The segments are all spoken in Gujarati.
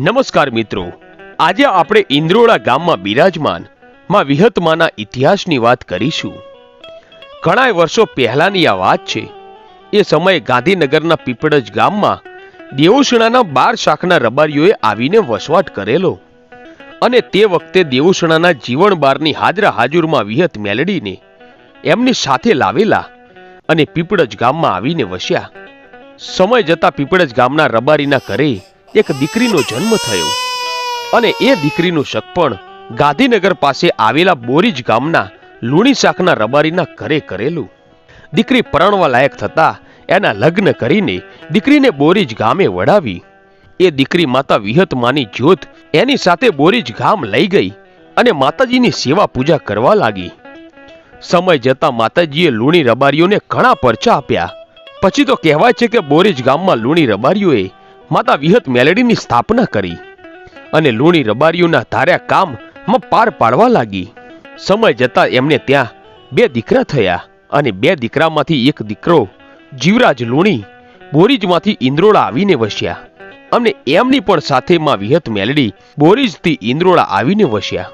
નમસ્કાર મિત્રો. આજે આપણે ઇન્દ્રોડા ગામમાં બિરાજમાનમાં વિહતમાના ઇતિહાસની વાત કરીશું. ઘણા વર્ષો પહેલાની આ વાત છે. એ સમયે ગાંધીનગરના પીપળજ ગામમાં દેવુસણાના બાર શાખના રબારીઓએ આવીને વસવાટ કરેલો. અને તે વખતે દેવુસણાના જીવન બારની હાજરા હાજુરમાં વિહત મેલડીને એમની સાથે લાવેલા અને પીપળજ ગામમાં આવીને વસ્યા. સમય જતા પીપળજ ગામના રબારીના ઘરે એક દીકરીનો જન્મ થયો. અને એ દીકરીનું શકપણ ગાંધીનગર પાસે આવેલા બોરીજ ગામના લુણી શાકના રબારીના ઘરે કરેલું. દીકરી પરણવા લાયક થતા એના લગ્ન કરીને દીકરીને બોરીજ ગામે વડાવી એ દીકરી માતા વિહતમાની જ્યોત એની સાથે બોરીજ ગામ લઈ ગઈ અને માતાજીની સેવા પૂજા કરવા લાગી. સમય જતા માતાજીએ લુણી રબારીઓને ઘણા પરચા આપ્યા. પછી તો કહેવાય છે કે બોરીજ ગામમાં લુણી રબારીઓએ માતા વિહત મેલેડીની સ્થાપના કરી અને લૂણી રબારીઓના ધાર્યા કામમાં પાર પાડવા લાગી. સમય જતા એમને ત્યાં બે દીકરા થયા અને બે દીકરામાંથી એક દીકરો જીવરાજ લૂણી બોરીજમાંથી ઇન્દ્રોળા આવીને વસ્યા અને એમની પણ સાથે માં વિહત મેલડી બોરીજથી ઇન્દ્રોળા આવીને વસ્યા.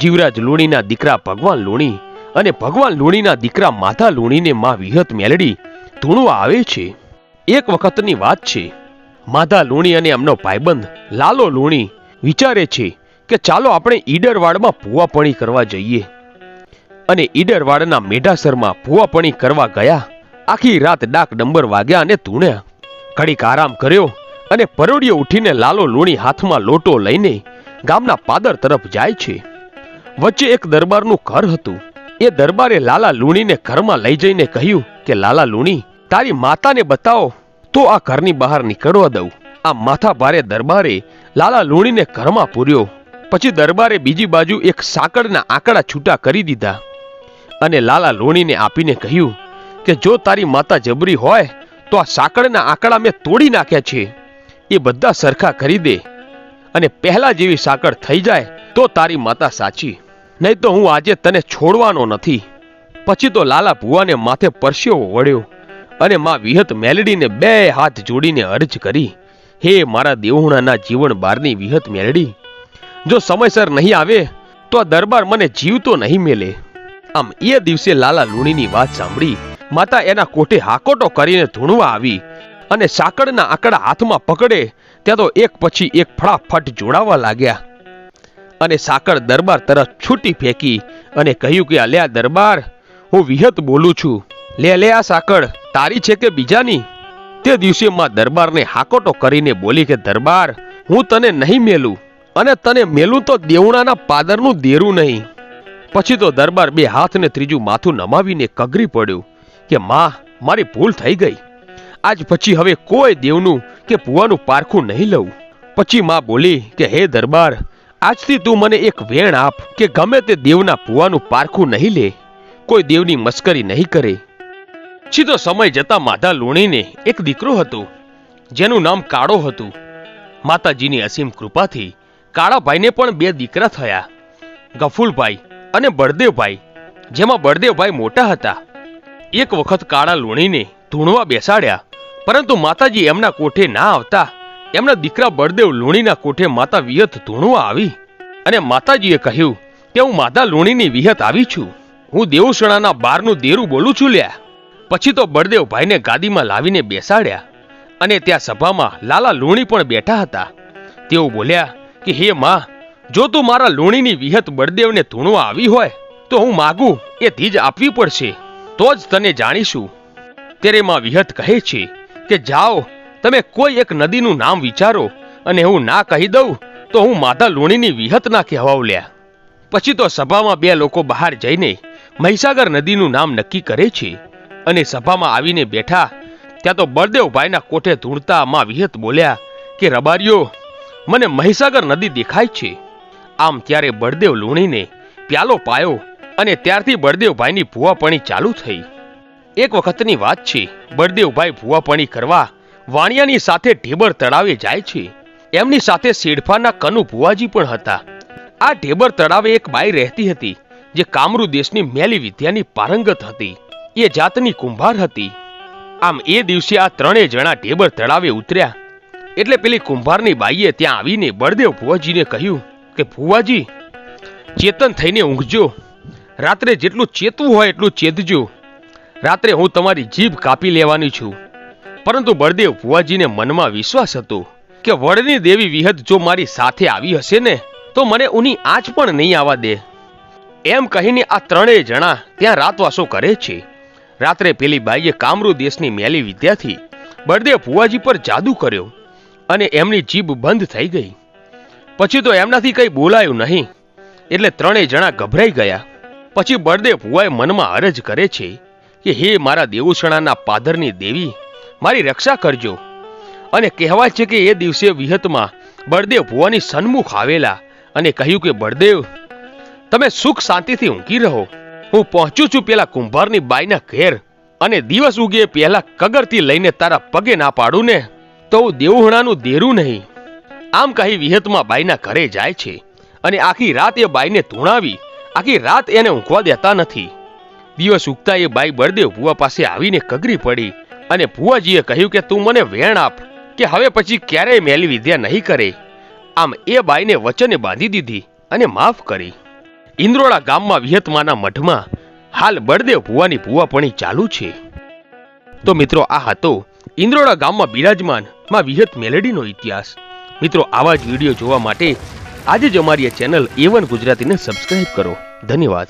જીવરાજ લુણીના દીકરા ભગવાન લૂણી અને ભગવાન લૂણીના દીકરા માતા લૂણીને માં વિહત મેલડી ધૂણવા આવે છે. એક વખતની વાત છે માધા લુણી અને એમનો ભાઈબંધ લાલો લુણી વિચારે છે કે ચાલો આપણે ઈડરવાડમાં ભૂવાપણી કરવા જઈએ. અને ઈડરવાડના મેઢાસરમાં ભૂવાપણી કરવા ગયા. આખી રાત ડાક ડંબર વાગ્યા અને ધૂણ્યા. ઘડીક આરામ કર્યો અને પરોડિયો ઉઠીને લાલો લુણી હાથમાં લોટો લઈને ગામના પાદર તરફ જાય છે. વચ્ચે એક દરબારનું ઘર હતું. એ દરબારે લાલા લુણીને ઘરમાં લઈ જઈને કહ્યું કે, લાલા લુણી, તારી માતાને બતાવો તો આ ઘરની બહાર નીકળવા દઉં. આ માથા ભારે દરબારે લાલા લુણીને ઘરમાં પૂર્યો. પછી દરબારે બીજી બાજુ એક સાંકળના આંકડા છૂટા કરી દીધા. અને લાલા લુણીને આપીને કહ્યું કે જો તારી માતા જબરી હોય, તો આ સાંકળના આંકડા મેં તોડી નાખ્યા છે. એ બધા સરખા કરી દે. અને પહેલા જેવી સાંકળ થઈ જાય, તો તારી માતા સાચી. નહીં તો હું આજે તને છોડવાનો નથી. પછી તો લાલા ભુવાને માથે પરસ્યો વળ્યો. અને માં વિહત મેલડીને બે હાથ જોડીને અરજ કરી, હે મારા દેવુણાના જીવન બારની વિહત મેલડી, જો સમયસર નહીં આવે, તો આ દરબાર મને જીવતો નહીં મેલે. આમ એ દિવસે લાલા લુણીની વાત સાંભળી, માતા એના કોઠે હાકોટો કરીને ધૂણવા આવી અને સાકળના આંકડા હાથમાં પકડે, ત્યાં તો એક પછી એક ફટાફટ જોડાવા લાગ્યા. અને સાકળ દરબાર તરફ છૂટી ફેંકી અને કહ્યું કે, અલ્યા દરબાર, હું વિહત બોલું છું. લે લે, આ સાકળ, તારી છે કે બીજાની? તે દિવસે માં દરબારને હાકોટો કરીને બોલી કે, દરબાર, હું તને નહીં મેલું અને તને મેલું તો દેવણાના પાદરનું દેરું નહીં. પછી તો દરબાર બે હાથને ત્રીજું માથું નમાવીને કગરી પડ્યું કે, માં, મારી ભૂલ થઈ ગઈ. આજ પછી હવે કોઈ દેવનું કે ભુવાનું પારખું નહીં લઉં. પછી માં બોલી કે, હે દરબાર, આજથી તું મને એક વેણ આપ કે ગમે તે દેવના ભુવાનું પારખું નહીં લે. કોઈ દેવની મસ્કરી નહીં કરે. સીધો સમય જતા માધા લુણીને એક દીકરો હતો, જેનું નામ કાળો હતું. માતાજીની અસીમ કૃપાથી કાળાભાઈને પણ બે દીકરા થયા, ગફુલભાઈ અને બળદેવભાઈ, જેમાં બળદેવભાઈ મોટા હતા. એક વખત કાળા લુણીને ધૂણવા બેસાડ્યા, પરંતુ માતાજી એમના કોઠે ના આવતા, એમના દીકરા બળદેવ લુણીના કોઠે માતા વિહત ધૂણવા આવી અને માતાજીએ કહ્યું કે હું માતા લુણીની વિહત આવી છું. હું દેવસણાના બારનું દેરું બોલું છું લ્યા. પછી તો બળદેવભાઈને ગાદીમાં લાવીને બેસાડ્યા અને ત્યાં સભામાં લાલા લુણી પણ બેઠા હતા. તેઓ બોલ્યા કે, હે માં, જો તું મારા લુણીની વિહત બળદેવને ધૂણવા આવી હોય, તો હું માગું એ ધીજ આપવી પડશે. તો જ તને જાણીશું. ત્યારે માં વિહત કહે છે કે, જાઓ, તમે કોઈ એક નદીનું નામ વિચારો અને હું ના કહી દઉં તો હું માતા લુણીની વિહત ના કહેવાવ લ્યા. પછી તો સભામાં બે લોકો બહાર જઈને મહીસાગર નદીનું નામ નક્કી કરે છે. અને સભામાં આવીને બેઠા, ત્યાં તો બળદેવભાઈના કોઠે ધૂણતા માં વિહત બોલ્યા કે, રબારીઓ, મને મહીસાગર નદી દેખાય છે. આમ ત્યારે બળદેવ લુણીને પ્યાલો પાયો અને ત્યારથી બળદેવભાઈની ભૂવાપણી ચાલુ થઈ. એક વખતની વાત છે, બળદેવભાઈ ભૂવાપણી કરવા વાણિયાની સાથે ઢેબર તળાવે જાય છે. એમની સાથે શેડફાના કનુ ભુવાજી પણ હતા. આ ઢેબર તળાવે એક બાઈ રહેતી હતી, જે કામરૂ દેશની મેલી વિદ્યાની પારંગત હતી. એ જાતની કુંભાર હતી. આમ એ દિવસે આ ત્રણેય જણા ઢેબર તળાવે ઉતર્યા. એટલે પેલી કુંભારની બાઈએ ત્યાં આવીને બળદેવ ભુવાજીને કહ્યું કે, ભુવાજી, ચેતન થઈને ઊંઘજો. રાત્રે જેટલું ચેતવું હોય એટલું ચેતજો. રાત્રે હું તમારી જીભ કાપી લેવાની છું. પરંતુ બળદેવ ભુવાજીને મનમાં વિશ્વાસ હતો કે, વડની દેવી વિહત જો મારી સાથે આવી હશે ને, તો મને ઉની આંચ પણ નહીં આવવા દે. એમ કહીને આ ત્રણેય જણા ત્યાં રાતવાસો કરે છે. રાત્રે પેલી બાઈએ કામરૂ દેશની મેલી વિદ્યાથી બળદેવ ભુવાજી પર જાદુ કર્યો અને એમની જીભ બંધ થઈ ગઈ. પછી તો એમનાથી કંઈ બોલાયું નહીં. એટલે ત્રણેય જણા ગભરાઈ ગયા. પછી બળદેવ ભુવાએ મનમાં અરજ કરે છે કે, હે મારા દેવુસણાના પાદરની દેવી, મારી રક્ષા કરજો. અને કહેવાય છે કે એ દિવસે વિહતમાં બળદેવ ભુવાની સન્મુખ આવેલા અને કહ્યું કે, બળદેવ, તમે સુખ શાંતિથી ઊંઘી રહો. હું પહોંચું છું પેલા કુંભારની બાઈના ઘેર. અને દિવસ ઉગે પહેલા કગરથી લઈને તારા પગે ના પાડું ને, તો હું દેવુહણાનું દેરું નહીં. આમ કહી વિહતમાં બાઈના ઘરે જાય છે અને આખી રાત એ બાઈને ધૂણાવી, આખી રાત એને ઊંઘવા દેતા નથી. દિવસ ઉગતા એ બાઈ બળદેવ ભુવા પાસે આવીને કગરી પડી અને ભુવાજીએ કહ્યું કે તું મને વેણ આપ, કે હવે પછી ક્યારેય મેલી વિદ્યા નહીં કરે. આમ એ બાઈને વચને બાંધી દીધી અને માફ કરી. ઇન્દ્રોળા ગામમાં વિહતમાના મઠમાં હાલ બળદેવ ભુવાની ભુવાપણી ચાલુ છે. તો મિત્રો, આ હતો ઇન્દ્રોળા ગામમાં બિરાજમાનમાં વિહત મેલેડીનો ઇતિહાસ. મિત્રો, આવા જ વીડિયો જોવા માટે આજે જ અમારી ચેનલ એવન ગુજરાતીને સબસ્ક્રાઇબ કરો. ધન્યવાદ.